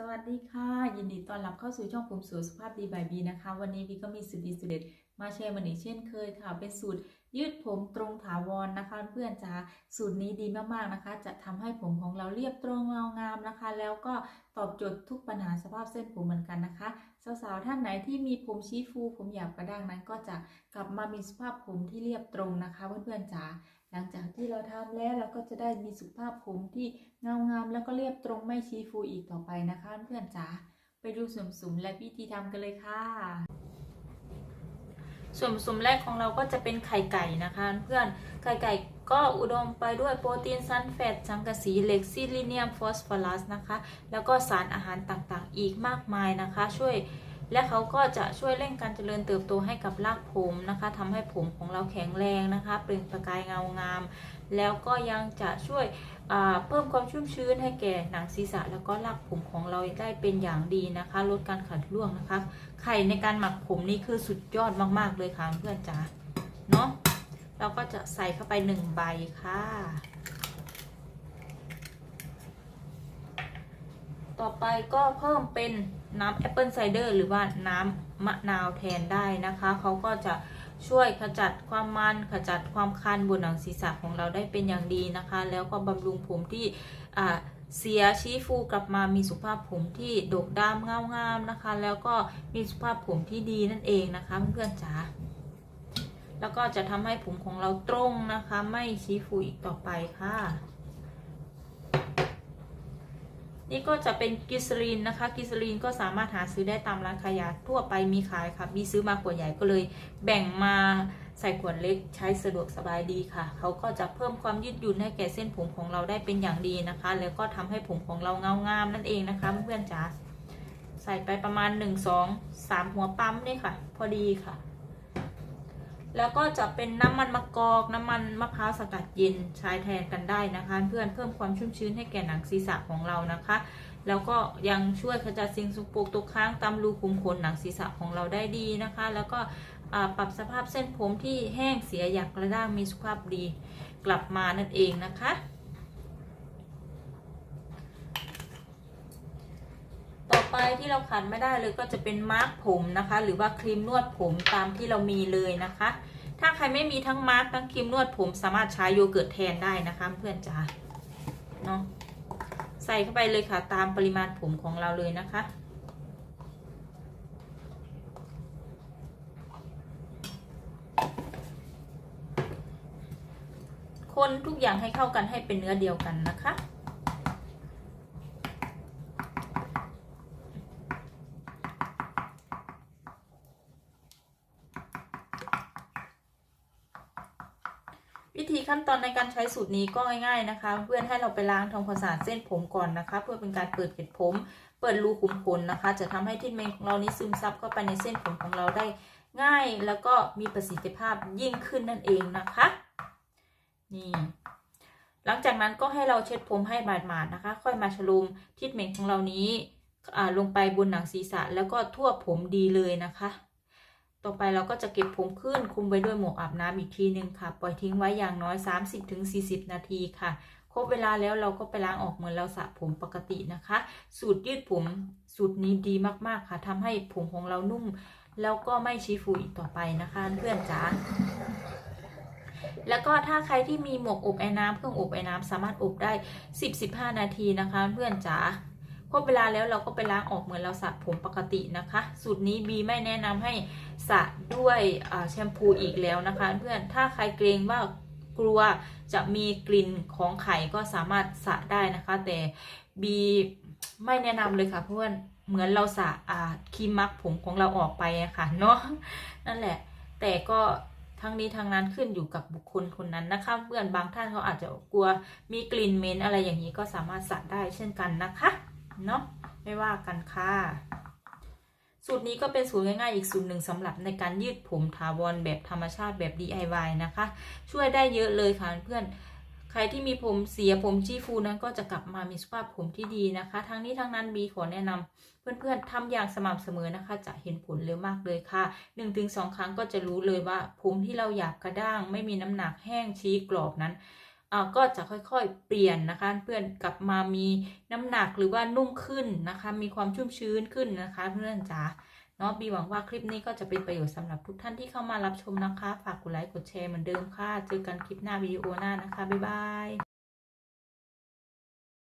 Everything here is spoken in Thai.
สวัสดีค่ะ ยินดีต้อนรับเข้าสู่ช่องผมสวยสุภาพดีบายบีนะคะ วันนี้บีก็มีสูตรดีสูตรเด็ดมาแชร์มันอีกเช่นเคยค่ะ เป็นสูตร ยืดผมตรงถาวรนะคะ เพื่อนจ๋าสูตรนี้ดีมากๆนะคะ จะทำให้ผมของเราเรียบตรงเงางามนะคะ แล้วก็ตอบโจทย์ทุกปัญหาสภาพเส้นผมเหมือนกันนะคะสาวๆท่านไหนที่มีผมชี้ฟู ผมหยาบกระด้างนั้น ก็จะกลับมามีสภาพผมที่เรียบตรงนะคะ เพื่อนๆจ๋าหลังจากที่เราทำแล้วเราก็จะได้มีสุขภาพผมที่เงางามแล้วก็เรียบตรงไม่ชี้ฟูอีกต่อไปนะคะ เพื่อนจ๋าไปดูส่วนผสมและวิธีทำกันเลยค่ะ ส่วนผสมแรกของเราก็จะเป็นไข่ไก่นะคะ เพื่อนไข่ไก่ก็อุดมไปด้วยโปรตีนซันแฟตสังกะสีเหล็กซิลิเนียมฟอสฟอรัสนะคะ แล้วก็สารอาหารต่างๆ อีกมากมายนะคะ ช่วย และเขาก็จะช่วยเร่งการเจริญเติบโตให้กับรากผมนะคะทำให้ผมของเราแข็งแรงนะคะ เปล่งประกายเงางาม แล้วก็ยังจะช่วยเพิ่มความชุ่มชื้นให้แก่หนังศีรษะ แล้วก็รากผมของเราได้เป็นอย่างดีนะคะ ลดการขัดร่วงนะคะ ไข่ในการหมักผมนี่คือสุดยอดมาก ๆ เลยค่ะเพื่อนจ๋าเนาะเราก็จะใส่เข้าไปหนึ่งใบค่ะต่อไปก็เพิ่มเป็น น้ำแอปเปิลไซเดอร์หรือว่าน้ำมะนาวแทนได้นะคะ เขาก็จะช่วยขจัดความมันขจัดความคันบนหนังศีรษะของเราได้เป็นอย่างดีนะคะ แล้วก็บำรุงผมที่เสียชี้ฟูกลับมามีสุภาพผมที่โดกดำเงางามนะคะ แล้วก็มีสุภาพผมที่ดีนั่นเองนะคะเพื่อนๆจ๋าแล้วก็จะทำให้ผมของเราตรงนะคะ ไม่ชี้ฟูอีกต่อไปค่ะ นี่ก็จะเป็นกิสลีนนะคะกิสลีนก็สามารถหาซื้อได้ตามร้านขายยาทั่วไปมีขายค่ะมีซื้อมาขวดใหญ่ก็เลยแบ่งมาใส่ขวดเล็กใช้สะดวกสบายดีค่ะ เขาก็จะเพิ่มความยืดหยุ่นให้แก่เส้นผมของเราได้เป็นอย่างดีนะคะ แล้วก็ทำให้ผมของเราเงางามนั่นเองนะคะเพื่อนจ๋าใส่ไปประมาณ 1 2 3 หัวปั๊มนี่ค่ะ พอดีค่ะ แล้วก็จะเป็นน้ำมันมะกอกน้ำมันมะพร้าวสกัดเย็นใช้แทนกันได้นะคะ เพื่อนเพิ่มความชุ่มชื้นให้แก่หนังศีรษะของเรานะคะ แล้วก็ยังช่วยขจัดสิ่งสกปรกตกค้างตามรูขุมขนหนังศีรษะของเราได้ดีนะคะ แล้วก็ปรับสภาพเส้นผมที่แห้งเสียอยากกระด้างมีสุขภาพดีกลับมานั่นเองนะคะ ต่อ ไปที่เราขาดไม่ได้เลยก็จะเป็นมาร์กผมนะคะ หรือว่าครีมนวดผมตามที่เรามีเลยนะคะ ถ้าใครไม่มีทั้งมาร์กทั้งครีมนวดผมสามารถใช้โยเกิร์ตแทนได้นะคะเพื่อนจ๋าเนาะใส่เข้าไปเลยค่ะ ตามปริมาณผมของเราเลยนะคะคนทุกอย่างให้เข้ากันให้เป็นเนื้อเดียวกันนะคะ วิธีขั้นตอนในการใช้สูตรนี้ก็ง่าย ๆนะคะ เพื่อนให้เราไปล้างทำความสะอาดเส้นผมก่อนนะคะ เพื่อเป็นการเปิดเกล็ดผม เปิดรูขุมขนนะคะ จะทำให้ทิศเมนของเรานี้ซึมซับเข้าไปในเส้นผมของเราได้ง่ายแล้วก็มีประสิทธิภาพยิ่งขึ้นนั่นเองนะคะ นี่ หลังจากนั้นก็ให้เราเช็ดผมให้บาดหมาดนะคะ ค่อยมาชลุมทิศเมนของเรานี้ลงไปบนหนังศีรษะแล้วก็ทั่วผมดีเลยนะคะ ต่อไปเราก็จะเก็บผมขึ้นคุมไว้ด้วยหมวกอาบน้ำอีกทีหนึ่งค่ะ ปล่อยทิ้งไว้อย่างน้อย 30-40 นาทีค่ะ ครบเวลาแล้วเราก็ไปล้างออกเหมือนเราสระผมปกตินะคะ สูตรยืดผมสูตรนี้ดีมากๆค่ะทำให้ผมของเรานุ่ม แล้วก็ไม่ชี้ฟูอีกต่อไปนะคะเพื่อนจ๋าแล้วก็ถ้าใครที่มีหมวกอบไอ้น้ำเครื่องอบไอ้น้ำสามารถอบได้ 10-15 นาทีนะคะ เพื่อนจ๋า ครบเวลาแล้วเราก็ไปล้างออกเหมือนเราสระผมปกตินะคะ สูตรนี้บีไม่แนะนำให้สระด้วยแชมพูอีกแล้วนะคะ เพื่อนถ้าใครเกรงว่ากลัวจะมีกลิ่นของไข่ก็สามารถสระได้นะคะ แต่บีไม่แนะนำเลยค่ะเพื่อนเหมือนเราสระครีมมักผมของเราออกไปอะค่ะเนาะนั่นแหละ แต่ก็ทั้งนี้ทั้งนั้นขึ้นอยู่กับบุคคลคนนั้นนะคะ เพื่อนบางท่านเขาอาจจะกลัวมีกลิ่นเหม็นอะไรอย่างนี้ก็สามารถสระได้เช่นกันนะคะ เนาะไม่ว่ากันค่ะ สูตรนี้ก็เป็นสูตรง่ายๆอีกสูตรหนึ่งสำหรับในการยืดผมถาวรแบบธรรมชาติแบบ DIY นะคะ ช่วยได้เยอะเลยค่ะเพื่อนใครที่มีผมเสียผมจี้ฟูนั้นก็จะกลับมามีสภาพผมที่ดีนะคะ ทั้งนี้ทั้งนั้นบีขอแนะนำเพื่อนๆทำอย่างสม่ำเสมอนะคะ จะเห็นผลเร็วมากเลยค่ะ 1-2 ครั้งก็จะรู้เลยว่าผมที่เราหยาบกระด้าง ไม่มีน้ำหนักแห้งชี้กรอบนั้น ก็จะค่อยๆเปลี่ยนนะคะ เพื่อนกลับมามีน้ำหนักหรือว่านุ่มขึ้นนะคะ มีความชุ่มชื้นขึ้นนะคะ เพื่อนจ๋าเนาะบีหวังว่าคลิปนี้ก็จะเป็นประโยชน์สำหรับทุกท่านที่เข้ามารับชมนะคะ ฝากกดไลค์กดแชร์เหมือนเดิมค่ะ เจอกันคลิปหน้าวิดีโอหน้านะคะ บ๊ายบาย